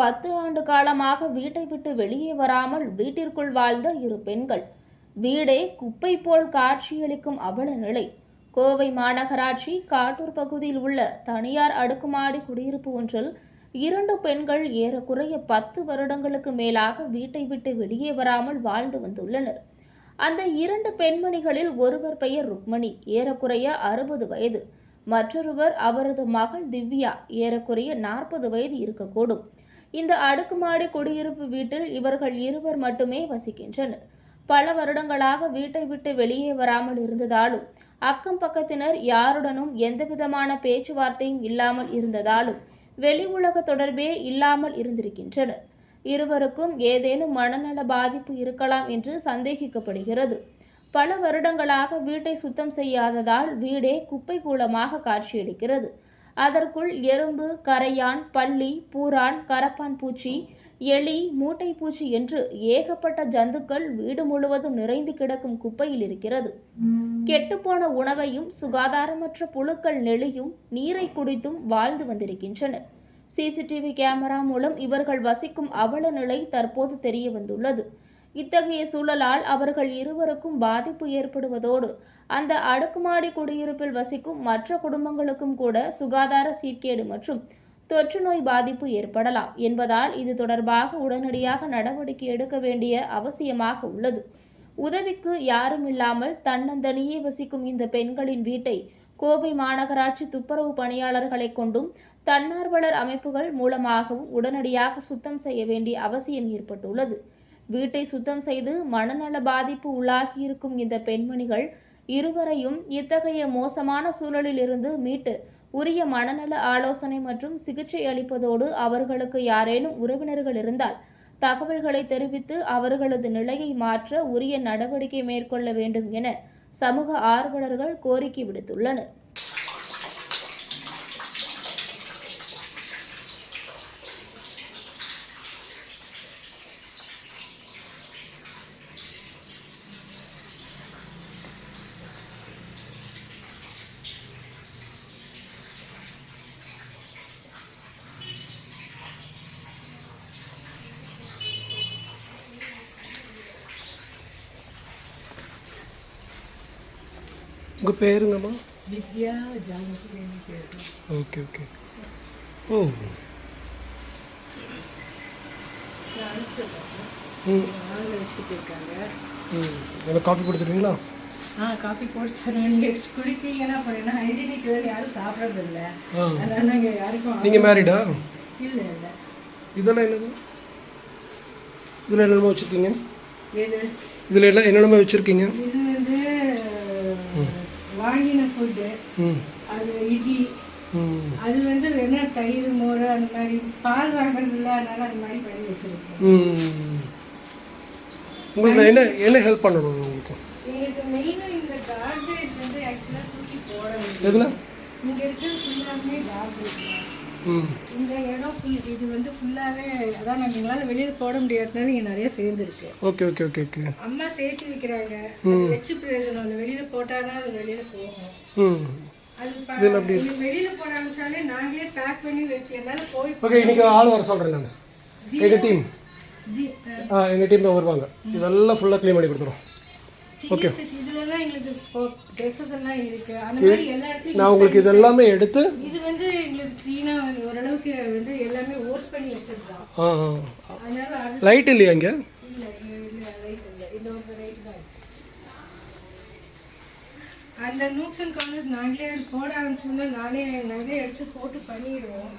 பத்து ஆண்டு காலமாக வீட்டை விட்டு வெளியே வராமல் வீட்டிற்குள் வாழ்ந்த இரு பெண்கள். வீடே குப்பை போல் காட்சியளிக்கும் அவல நிலை. கோவை மாநகராட்சி காட்டூர் பகுதியில் உள்ள தனியார் அடுக்குமாடி குடியிருப்பு ஒன்றில் இரண்டு பெண்கள் ஏறக்குறைய பத்து வருடங்களுக்கு மேலாக வீட்டை விட்டு வெளியே வராமல் வாழ்ந்து வந்துள்ளனர். அந்த இரண்டு பெண்மணிகளில் ஒருவர் பெயர் ருக்மணி ஏறக்குறைய அறுபது வயது. மற்றொருவர் அவரது மகள் திவ்யா ஏறக்குறைய நாற்பது வயது இருக்கக்கூடும். இந்த அடுக்குமாடி குடியிருப்பு வீட்டில் இவர்கள் இருவர் மட்டுமே வசிக்கின்றனர். பல வருடங்களாக வீட்டை விட்டு வெளியே வராமல் இருந்ததாலும் அக்கம் பக்கத்தினர் யாருடனும் எந்தவிதமான பேச்சுவார்த்தையும் இல்லாமல் இருந்ததாலும் வெளி உலக தொடர்பே இல்லாமல் இருந்திருக்கின்றனர். இருவருக்கும் ஏதேனும் மனநல பாதிப்பு இருக்கலாம் என்று சந்தேகிக்கப்படுகிறது. பல வருடங்களாக வீட்டை சுத்தம் செய்யாததால் வீடே குப்பை கூலமாக காட்சியளிக்கிறது. அதற்குள் எறும்பு கரையான் பள்ளி பூரான் கரப்பான் பூச்சி எலி மூட்டை பூச்சி என்று ஏகப்பட்ட ஜந்துக்கள் வீடு முழுவதும் நிறைந்து கிடக்கும் குப்பையில் இருக்கிறது. கெட்டுப்போன உணவையும் சுகாதாரமற்ற புழுக்கள் நெளியும் நீரை குடித்தும் வாழ்ந்து வந்திருக்கின்றனர். சிசிடிவி கேமரா மூலம் இவர்கள் வசிக்கும் அவல நிலை தற்போது தெரிய வந்துள்ளது. இத்தகைய சூழலால் அவர்கள் இருவருக்கும் பாதிப்பு ஏற்படுவதோடு அந்த அடுக்குமாடி குடியிருப்பில் வசிக்கும் மற்ற குடும்பங்களுக்கும் கூட சுகாதார சீர்கேடு மற்றும் தொற்று நோய் பாதிப்பு ஏற்படலாம் என்பதால் இது தொடர்பாக உடனடியாக நடவடிக்கை எடுக்க வேண்டிய அவசியமாக உள்ளது. உதவிக்கு யாரும் இல்லாமல் தன்னந்தனியே வசிக்கும் இந்த பெண்களின் வீட்டை கோவை மாநகராட்சி துப்புரவு பணியாளர்களை கொண்டும் தன்னார்வலர் அமைப்புகள் மூலமாகவும் உடனடியாக சுத்தம் செய்ய வேண்டிய அவசியம் ஏற்பட்டுள்ளது. வீட்டை சுத்தம் செய்து மனநல பாதிப்பு உள்ளாகியிருக்கும் இந்த பெண்மணிகள் இருவரையும் இத்தகைய மோசமான சூழலில் இருந்து மீட்டு உரிய மனநல ஆலோசனை மற்றும் சிகிச்சை அளிப்பதோடு அவர்களுக்கு யாரேனும் உறவினர்கள் இருந்தால் தகவல்களை தெரிவித்து அவர்களது நிலையை மாற்ற உரிய நடவடிக்கை மேற்கொள்ள வேண்டும் என சமூக ஆர்வலர்கள் கோரிக்கை விடுத்துள்ளனர். உங்கள் பேருங்கம்மா? வித்யா பேர். Okay okay. ஓ. ம். ம். எனக்கு காஃபி கொடுத்துருவீங்களா ஆ காஃபி போட்டு தருவேன். நீங்கள் குடிப்பீங்கன்னா ஹைஜீனிக் யாரும் சாப்பிட்றது இல்லை ஆ. அதனால் நாங்கள் யாருக்கும் நீங்கள் மேரிடா? இல்லை இல்லை. இதெல்லாம் என்னது? இதில் என்னென்னமோ வச்சுருக்கீங்க? இதில் எல்லாம் என்னென்னமோ வச்சுருக்கீங்க? வாங்கின ஃபுட்டு அது இட்லி. அது வந்து என்ன தயிர் மோர் அந்த மாதிரி பால் வாங்குறது இல்லை அதனால அந்த மாதிரி பண்ணி வச்சுருக்கோம். உங்களுக்கு என்ன என்ன ஹெல்ப் பண்ணணும் உங்களுக்கு? எங்களுக்கு மெயினாக இந்த கார்பேஜ் வந்து ஆக்சுவலாக தூக்கி போட எதில்? இங்கே இருக்கிறது ஃபுல்லாமே கார்பேஜ் இந்த இடம் ஃபுல் இது வந்து ஃபுல்லாகவே அதான் எங்களால் வெளியில் போட முடியாதனால இங்கே நிறைய சேர்ந்துருக்கு. Okay okay okay okay. அம்மா சேர்த்து வைக்கிறாங்க. வச்சு பிரயோஜனம் இல்லை. வெளியில் போட்டால் தான் அது வெளியில் போகும். ம். அது வெளியில் போட ஆரம்பிச்சாலே நாங்களே பேக் பண்ணி வச்சு என்னால் போய் ஓகே ஆள் வர சொல்கிறேன் நான். எங்கள் டீம் எங்கள் டீம் தான் வருவாங்க. இதெல்லாம் ஃபுல்லாக க்ளீன் பண்ணி கொடுத்துரும். ஓகே இதுலலாம் எங்களுக்கு ட்ரெஸ்ஸஸ் எல்லாம் இருக்கு. அந்த மாதிரி எல்லா இடத்துலையும் நான் உங்களுக்கு இதெல்லாமே எடுத்து இது வந்து எங்களுக்கு க்ளீனாக ஓரளவுக்கு வந்து எல்லாமே ஓர்ஸ் பண்ணி வச்சிருக்கோம். ஆ அதனால அது லைட் இல்லையா இங்கே? இல்லை இல்லை லைட் இல்லை. இந்த ஒரு லைட் தான் இருக்கு. அந்த நூக்ஸ் அண்ட் கார்னர்ஸ் நாங்களே போட ஆரம்பிச்சோம்னா நானே நாங்களே எடுத்து போட்டு பண்ணிடுவோம்.